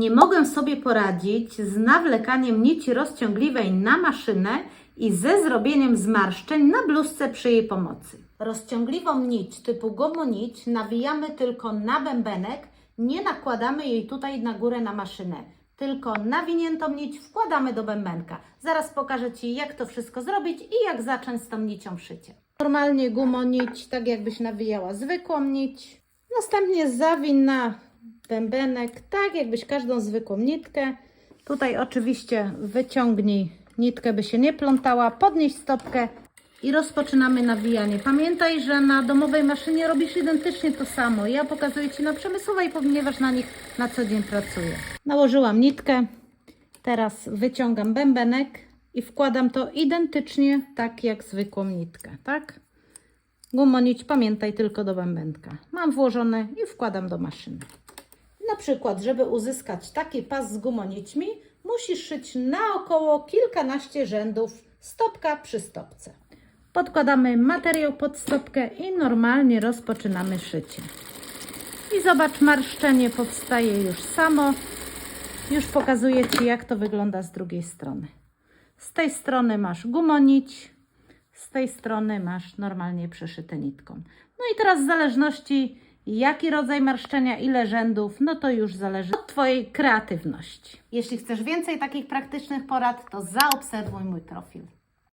Nie mogę sobie poradzić z nawlekaniem nici rozciągliwej na maszynę i ze zrobieniem zmarszczeń na bluzce przy jej pomocy. Rozciągliwą nić typu gomonić nawijamy tylko na bębenek, nie nakładamy jej tutaj na górę na maszynę. Tylko nawiniętą nić wkładamy do bębenka. Zaraz pokażę Ci, jak to wszystko zrobić i jak zacząć z tą nicią szycie. Normalnie gumonić, tak jakbyś nawijała zwykłą nić. Następnie zawin na bębenek, tak jakbyś każdą zwykłą nitkę. Tutaj oczywiście wyciągnij nitkę, by się nie plątała, podnieś stopkę i rozpoczynamy nawijanie. Pamiętaj, że na domowej maszynie robisz identycznie to samo. Ja pokazuję Ci na przemysłowej, ponieważ na nich na co dzień pracuję. Nałożyłam nitkę, teraz wyciągam bębenek i wkładam to identycznie tak jak zwykłą nitkę, tak? Gumonić pamiętaj tylko do bębenka. Mam włożone i wkładam do maszyny. Na przykład, żeby uzyskać taki pas z gumonićmi, musisz szyć naokoło kilkanaście rzędów, stopka przy stopce. Podkładamy materiał pod stopkę i normalnie rozpoczynamy szycie. I zobacz, marszczenie powstaje już samo. Już pokazuję Ci, jak to wygląda z drugiej strony. Z tej strony masz gumonić, z tej strony masz normalnie przeszyte nitką. No i teraz w zależności jaki rodzaj marszczenia, ile rzędów, no to już zależy od Twojej kreatywności. Jeśli chcesz więcej takich praktycznych porad, to zaobserwuj mój profil.